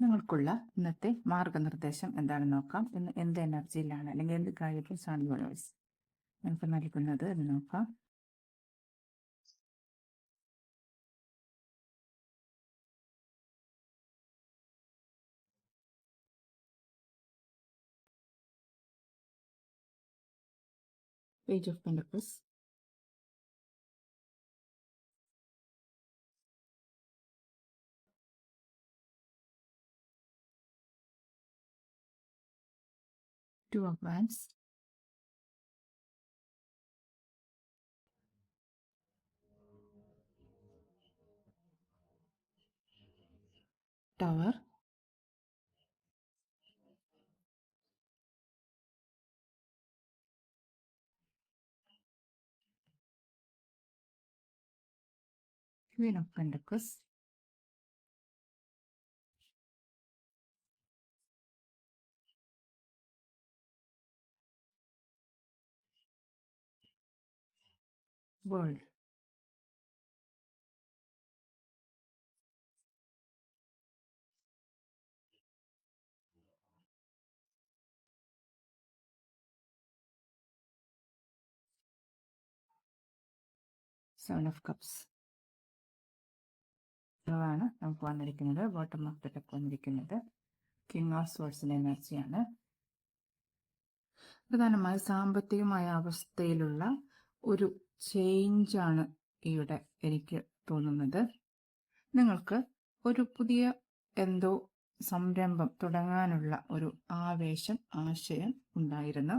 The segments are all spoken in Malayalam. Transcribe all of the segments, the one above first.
നിങ്ങൾക്കുള്ള ഇന്നത്തെ മാർഗനിർദ്ദേശം എന്താണെന്ന് നോക്കാം. ഇന്ന് എന്ത് എനർജിയിലാണ് അല്ലെങ്കിൽ എന്ത് കാര്യത്തിൽ ആണ് യൂണിവേഴ്സ് നിങ്ങൾക്ക് നൽകുന്നത് എന്ന് നോക്കാം. Page of pentacles of wands tower queen of pentacles world seven of cups ആണ് നമുക്ക് വന്നിരിക്കുന്നത് ബോട്ടം ഓഫ് ദ ടെക്ക് വന്നിരിക്കുന്നത്. കിങ് ഓഫ് സോഴ്സിന്റെ എനർജിയാണ്. പ്രധാനമായും സാമ്പത്തികമായ അവസ്ഥയിലുള്ള ഒരു ചേഞ്ചാണ് ഇവിടെ എനിക്ക് തോന്നുന്നത്. നിങ്ങൾക്ക് ഒരു പുതിയ എന്തോ സംരംഭം തുടങ്ങാനുള്ള ഒരു ആവേശം ആശയം ഉണ്ടായിരുന്നു.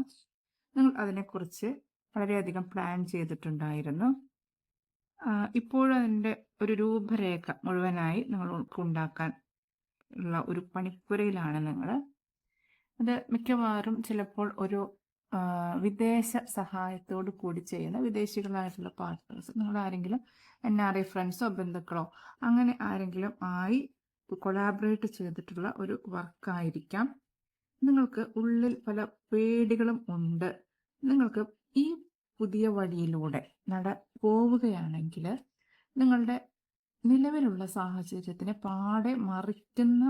നിങ്ങൾ അതിനെക്കുറിച്ച് വളരെയധികം പ്ലാൻ ചെയ്തിട്ടുണ്ടായിരുന്നു. ഇപ്പോഴും അതിന്റെ ഒരു രൂപരേഖ മുഴുവനായി നിങ്ങൾക്ക് ഉണ്ടാക്കാൻ ഉള്ള ഒരു പണിപ്പുരയിലാണ് നിങ്ങൾ. അത് മിക്കവാറും ചിലപ്പോൾ ഒരു വിദേശ സഹായത്തോട് കൂടി ചെയ്യുന്ന വിദേശികളായിട്ടുള്ള പാർട്ട്നേഴ്സ് നിങ്ങൾ ആരെങ്കിലും എൻ ആർ ഐ ഫ്രണ്ട്സോ ബന്ധുക്കളോ അങ്ങനെ ആരെങ്കിലും ആയി കൊളാബറേറ്റ് ചെയ്തിട്ടുള്ള ഒരു വർക്കായിരിക്കാം നിങ്ങൾക്ക് ഉള്ളിൽ പല പേടികളും ഉണ്ട്. നിങ്ങൾക്ക് ഈ പുതിയ വഴിയിലൂടെ നട പോവുകയാണെങ്കിൽ നിങ്ങളുടെ നിലവിലുള്ള സാഹചര്യത്തിനെ പാടെ മറിക്കുന്ന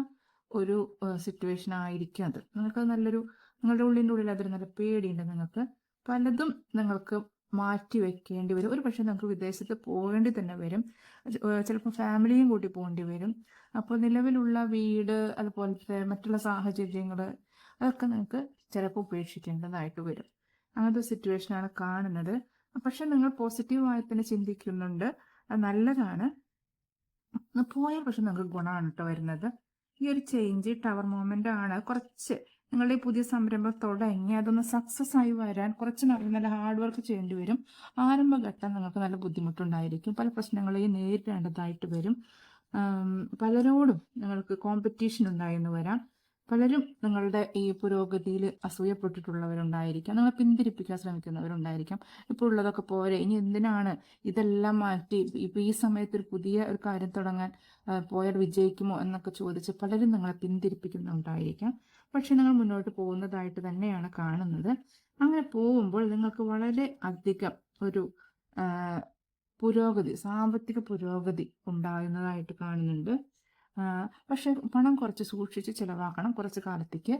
ഒരു സിറ്റുവേഷൻ ആയിരിക്കും അത്. നിങ്ങൾക്ക് നല്ലൊരു നിങ്ങളുടെ ഉള്ളിന്റെ ഉള്ളിൽ അതൊരു നല്ല പേടിയുണ്ട് നിങ്ങൾക്ക്. പലതും നിങ്ങൾക്ക് മാറ്റി വെക്കേണ്ടി വരും. ഒരു പക്ഷേ നിങ്ങൾക്ക് വിദേശത്ത് പോകേണ്ടി തന്നെ വരും. ചിലപ്പോൾ ഫാമിലിയും കൂട്ടി പോകേണ്ടി വരും. അപ്പോൾ നിലവിലുള്ള വീട് അതുപോലത്തെ മറ്റുള്ള സാഹചര്യങ്ങൾ അതൊക്കെ നിങ്ങൾക്ക് ചിലപ്പോൾ ഉപേക്ഷിക്കേണ്ടതായിട്ട് വരും. അങ്ങനത്തെ സിറ്റുവേഷനാണ് കാണുന്നത്. പക്ഷെ നിങ്ങൾ പോസിറ്റീവായി തന്നെ ചിന്തിക്കുന്നുണ്ട്. അത് നല്ലതാണ്. പോയാൽ പക്ഷെ നിങ്ങൾക്ക് ഗുണമാണ് കേട്ടോ വരുന്നത്. ഈ ഒരു ചേഞ്ച് ടവർ മൂവ്മെന്റ് ആണ്. കുറച്ച് നിങ്ങളുടെ പുതിയ സംരംഭം തുടങ്ങി അതൊന്ന് സക്സസ് ആയി വരാൻ കുറച്ച് നല്ല ഹാർഡ് വർക്ക് ചെയ്യേണ്ടി വരും. ആരംഭഘട്ടം നിങ്ങൾക്ക് നല്ല ബുദ്ധിമുട്ടുണ്ടായിരിക്കും. പല പ്രശ്നങ്ങളെയും നേരിടേണ്ടതായിട്ട് വരും. പലരോടും നിങ്ങൾക്ക് കോമ്പറ്റീഷൻ ഉണ്ടായെന്ന് വരാം. പലരും നിങ്ങളുടെ ഈ പുരോഗതിയിൽ അസൂയപ്പെട്ടിട്ടുള്ളവരുണ്ടായിരിക്കാം. നിങ്ങളെ പിന്തിരിപ്പിക്കാൻ ശ്രമിക്കുന്നവരുണ്ടായിരിക്കാം. ഇപ്പോൾ ഉള്ളതൊക്കെ പോരെ. ഇനി എന്തിനാണ് ഇതെല്ലാം മാറ്റി? ഇപ്പോൾ ഈ സമയത്ത് ഒരു പുതിയ ഒരു കാര്യം തുടങ്ങാൻ പോയാൽ വിജയിക്കുമോ എന്നൊക്കെ ചോദിച്ച് പലരും നിങ്ങളെ പിന്തിരിപ്പിക്കുന്നുണ്ടായിരിക്കാം. പക്ഷെ നിങ്ങൾ മുന്നോട്ട് പോകുന്നതായിട്ട് തന്നെയാണ് കാണുന്നത്. അങ്ങനെ പോകുമ്പോൾ നിങ്ങൾക്ക് വളരെ അധികം ഒരു പുരോഗതി സാമ്പത്തിക പുരോഗതി ഉണ്ടാകുന്നതായിട്ട് കാണുന്നുണ്ട്. പക്ഷെ പണം കുറച്ച് സൂക്ഷിച്ച് ചിലവാക്കണം. കുറച്ച് കാലത്തേക്ക്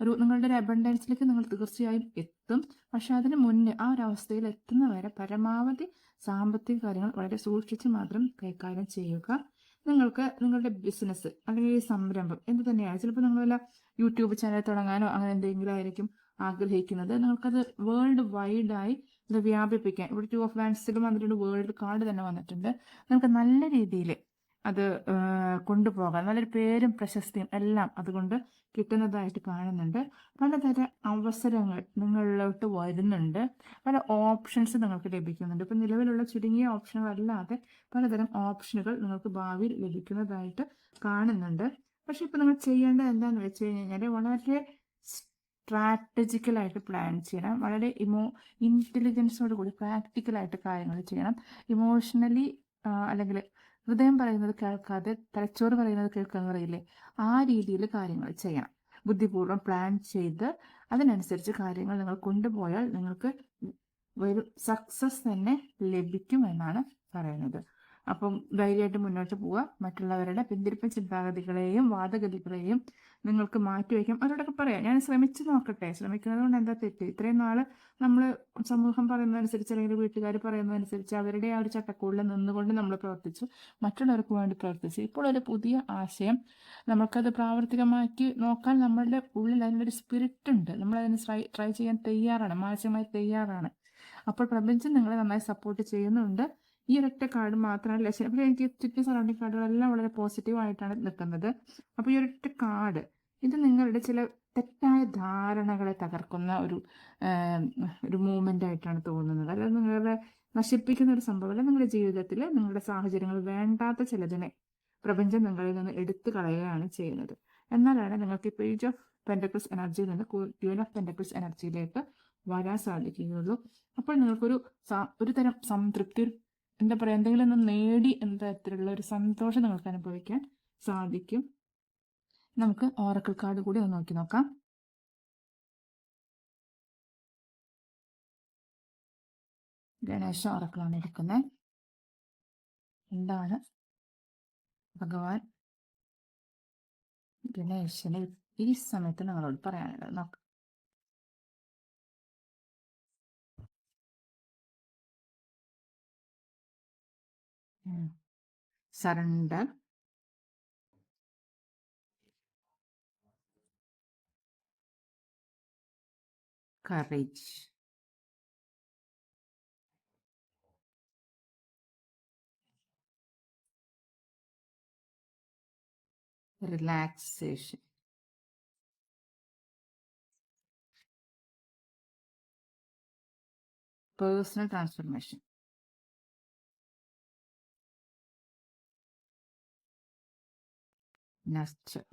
ഒരു നിങ്ങളുടെ ഒരു അബണ്ടൻസിലേക്ക് നിങ്ങൾ തീർച്ചയായും എത്തും. പക്ഷെ അതിന് മുന്നേ ആ ഒരു അവസ്ഥയിൽ എത്തുന്ന വരെ പരമാവധി സാമ്പത്തിക കാര്യങ്ങൾ വളരെ സൂക്ഷിച്ച് മാത്രം കൈകാര്യം ചെയ്യുക. നിങ്ങൾക്ക് നിങ്ങളുടെ ബിസിനസ് അല്ലെങ്കിൽ സംരംഭം എന്ത് തന്നെയാണ് ചിലപ്പോൾ നിങ്ങൾ വല്ല യൂട്യൂബ് ചാനൽ തുടങ്ങാനോ അങ്ങനെ എന്തെങ്കിലും ആയിരിക്കും ആഗ്രഹിക്കുന്നത്. നിങ്ങൾക്കത് വേൾഡ് വൈഡായി ഇത് വ്യാപിപ്പിക്കാൻ ഇവിടെ ടു ഓഫ് ലാൻഡ്സിലും വന്നിട്ടുണ്ട് വേൾഡ് കാർഡ് തന്നെ വന്നിട്ടുണ്ട്. നിങ്ങൾക്ക് നല്ല രീതിയിൽ അത് കൊണ്ടുപോകാൻ നല്ലൊരു പേരും പ്രശസ്തിയും എല്ലാം അതുകൊണ്ട് കിട്ടുന്നതായിട്ട് കാണുന്നുണ്ട്. പലതരം അവസരങ്ങൾ നിങ്ങളിലോട്ട് വരുന്നുണ്ട്. പല ഓപ്ഷൻസ് നിങ്ങൾക്ക് ലഭിക്കുന്നുണ്ട്. ഇപ്പം നിലവിലുള്ള ചുരുങ്ങിയ ഓപ്ഷനുകളല്ലാതെ പലതരം ഓപ്ഷനുകൾ നിങ്ങൾക്ക് ഭാവിയിൽ ലഭിക്കുന്നതായിട്ട് കാണുന്നുണ്ട്. പക്ഷെ ഇപ്പം നിങ്ങൾ ചെയ്യേണ്ടത് എന്താണെന്ന് വെച്ച് കഴിഞ്ഞാൽ വളരെ സ്ട്രാറ്റജിക്കലായിട്ട് പ്ലാൻ ചെയ്യണം. വളരെ ഇമോ ഇന്റലിജൻസോട് കൂടി പ്രാക്ടിക്കലായിട്ട് കാര്യങ്ങൾ ചെയ്യണം. ഇമോഷണലി അല്ലെങ്കിൽ ഹൃദയം പറയുന്നത് കേൾക്കാതെ തലച്ചോറ് പറയുന്നത് കേൾക്കാൻ പറയില്ലേ? ആ രീതിയിൽ കാര്യങ്ങൾ ചെയ്യണം. ബുദ്ധിപൂർവം പ്ലാൻ ചെയ്ത് അതിനനുസരിച്ച് കാര്യങ്ങൾ നിങ്ങൾ കൊണ്ടുപോയാൽ നിങ്ങൾക്ക് ഒരു സക്സസ് തന്നെ ലഭിക്കും എന്നാണ് പറയുന്നത്. അപ്പം ധൈര്യമായിട്ട് മുന്നോട്ട് പോവുക. മറ്റുള്ളവരുടെ പിന്തിരിപ്പ ചിന്താഗതികളെയും വാദഗതികളെയും നിങ്ങൾക്ക് മാറ്റിവെക്കാം അവരോടൊക്കെ പറയാം ഞാൻ ശ്രമിച്ചു നോക്കട്ടെ. ശ്രമിക്കുന്നത് കൊണ്ട് എന്താ തെറ്റ്? ഇത്രയും നാൾ നമ്മൾ സമൂഹം പറയുന്നതനുസരിച്ച് അല്ലെങ്കിൽ വീട്ടുകാർ പറയുന്നതനുസരിച്ച് അവരുടെ ആ ഒരു ചട്ടക്കൂടിൽ നിന്നുകൊണ്ട് നമ്മൾ പ്രവർത്തിച്ചു. മറ്റുള്ളവർക്ക് വേണ്ടി പ്രവർത്തിച്ചു. ഇപ്പോൾ ഒരു പുതിയ ആശയം. നമുക്കത് പ്രാവർത്തികമാക്കി നോക്കാൻ നമ്മളുടെ ഉള്ളിൽ അതിനൊരു സ്പിരിറ്റ് ഉണ്ട്. നമ്മൾ അതിന് ട്രൈ ട്രൈ ചെയ്യാൻ തയ്യാറാണ്. മാനസികമായി തയ്യാറാണ്. അപ്പോൾ പ്രപഞ്ചം നിങ്ങളെ നന്നായി സപ്പോർട്ട് ചെയ്യുന്നുണ്ട്. ഈ ഒരൊറ്റ കാർഡ് മാത്രമല്ല ലക്ഷ്യം അപ്പോൾ എനിക്ക് ചുറ്റും സറൗണ്ടിങ് കാർഡുകളെല്ലാം വളരെ പോസിറ്റീവ് ആയിട്ടാണ് നിൽക്കുന്നത്. അപ്പോൾ ഈ ഒരൊറ്റ കാർഡ് ഇത് നിങ്ങളുടെ ചില തെറ്റായ ധാരണകളെ തകർക്കുന്ന ഒരു ഒരു മൂവ്മെന്റ് ആയിട്ടാണ് തോന്നുന്നത്. അല്ലാതെ നിങ്ങളുടെ നശിപ്പിക്കുന്ന ഒരു സംഭവമല്ല നിങ്ങളുടെ ജീവിതത്തിൽ നിങ്ങളുടെ സാഹചര്യങ്ങൾ വേണ്ടാത്ത ചിലതിനെ പ്രപഞ്ചം നിങ്ങളിൽ നിന്ന് എടുത്തു കളയുകയാണ് ചെയ്യുന്നത്. എന്നാലാണ് നിങ്ങൾക്ക് പേജ് ഓഫ് പെൻഡക്രിസ് എനർജിയിൽ നിന്ന് ട്യൂൻ ഓഫ് പെൻഡക്രിസ് എനർജിയിലേക്ക് വരാൻ സാധിക്കുകയുള്ളൂ. അപ്പോൾ നിങ്ങൾക്കൊരു ഒരു തരം സംതൃപ്തി ഒരു എന്താ പറയുക എന്തെങ്കിലും ഒന്ന് നേടി എന്ന തരത്തിലുള്ള ഒരു സന്തോഷം നിങ്ങൾക്ക് അനുഭവിക്കാൻ സാധിക്കും. നമുക്ക് ഓറക്കിൾ കാർഡ് കൂടി ഒന്ന് നോക്കി നോക്കാം. ഗണേശ ഓറക്കിളാണ് എടുക്കുന്നത് എന്താണ്? ഭഗവാൻ ഗണേശന് ഈ സമയത്ത് നിങ്ങളോട് പറയാനുള്ളത്. നോക്കാം. surrender courage. Relaxation. Personal transformation. Nurture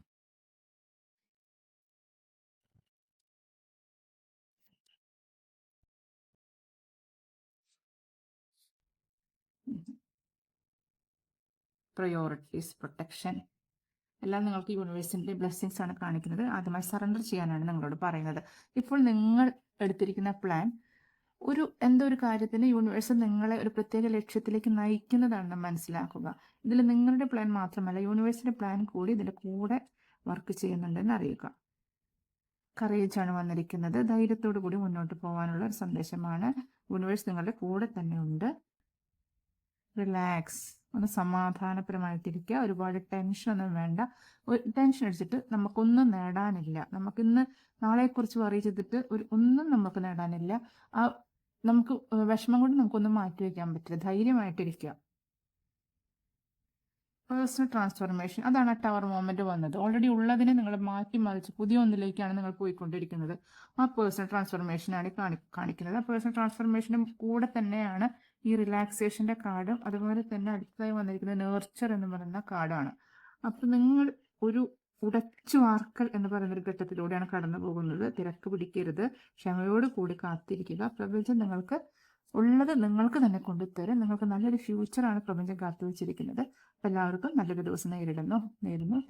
priorities protection എല്ലാം നിങ്ങൾക്ക് യൂണിവേഴ്സിന്റെ ബ്ലെസ്സിങ്സ് ആണ് കാണിക്കുന്നത്. ആദ്യമായി സറണ്ടർ ചെയ്യാനാണ് നിങ്ങളോട് പറയുന്നത്. ഇപ്പോൾ നിങ്ങൾ എടുത്തിരിക്കുന്ന പ്ലാൻ ഒരു എന്തോ ഒരു കാര്യത്തിന് യൂണിവേഴ്സ് നിങ്ങളെ ഒരു പ്രത്യേക ലക്ഷ്യത്തിലേക്ക് നയിക്കുന്നതാണെന്ന് മനസ്സിലാക്കുക. ഇതിൽ നിങ്ങളുടെ പ്ലാൻ മാത്രമല്ല യൂണിവേഴ്സിന്റെ പ്ലാൻ കൂടി ഇതിന്റെ കൂടെ വർക്ക് ചെയ്യുന്നുണ്ടെന്ന് അറിയുക. കറേജ് ആണ് വന്നിരിക്കുന്നത്. ധൈര്യത്തോടു കൂടി മുന്നോട്ട് പോകാനുള്ള ഒരു സന്ദേശമാണ്. യൂണിവേഴ്സ് നിങ്ങളുടെ കൂടെ തന്നെ ഉണ്ട്. റിലാക്സ് ഒന്ന് സമാധാനപരമായിട്ടിരിക്കുക. ഒരുപാട് ടെൻഷനൊന്നും വേണ്ട. ടെൻഷൻ അടിച്ചിട്ട് നമുക്കൊന്നും നേടാനില്ല. നമുക്കിന്ന് നാളെക്കുറിച്ച് ചെയ്തിട്ട് ഒരു ഒന്നും നമുക്ക് നേടാനില്ല. ആ നമുക്ക് വിഷമം കൊണ്ട് നമുക്കൊന്നും മാറ്റി വയ്ക്കാൻ പറ്റില്ല. ധൈര്യമായിട്ടിരിക്കുക പേഴ്സണൽ ട്രാൻസ്ഫോർമേഷൻ അതാണ് ആ ടവർ മോമെന്റ് വന്നത്. ഓൾറെഡി ഉള്ളതിനെ നിങ്ങൾ മാറ്റി മറിച്ച് പുതിയ ഒന്നിലേക്കാണ് നിങ്ങൾ പോയിക്കൊണ്ടിരിക്കുന്നത്. ആ പേഴ്സണൽ ട്രാൻസ്ഫോർമേഷനാണ് കാണി കാണിക്കുന്നത്. ആ പേഴ്സണൽ ട്രാൻസ്ഫോർമേഷനും കൂടെ തന്നെയാണ് ഈ റിലാക്സേഷന്റെ കാർഡും അതുപോലെ തന്നെ അടുത്തതായി വന്നിരിക്കുന്ന നേർച്ചർ എന്ന് പറയുന്ന കാർഡാണ്. അപ്പൊ നിങ്ങൾ ഒരു ഉടച്ചു വാർക്കൽ എന്ന് പറയുന്ന ഒരു ഘട്ടത്തിലൂടെയാണ് കടന്നു പോകുന്നത്. തിരക്ക് പിടിക്കരുത്. ക്ഷമയോട് കൂടി കാത്തിരിക്കുക. പ്രപഞ്ചം നിങ്ങൾക്ക് ഉള്ളത് നിങ്ങൾക്ക് തന്നെ കൊണ്ടുതരും. നിങ്ങൾക്ക് നല്ലൊരു ഫ്യൂച്ചറാണ് പ്രപഞ്ചം കാത്തുവച്ചിരിക്കുന്നത് എല്ലാവർക്കും നല്ലൊരു ദിവസം നേരിടുന്നു. നേരുന്നു.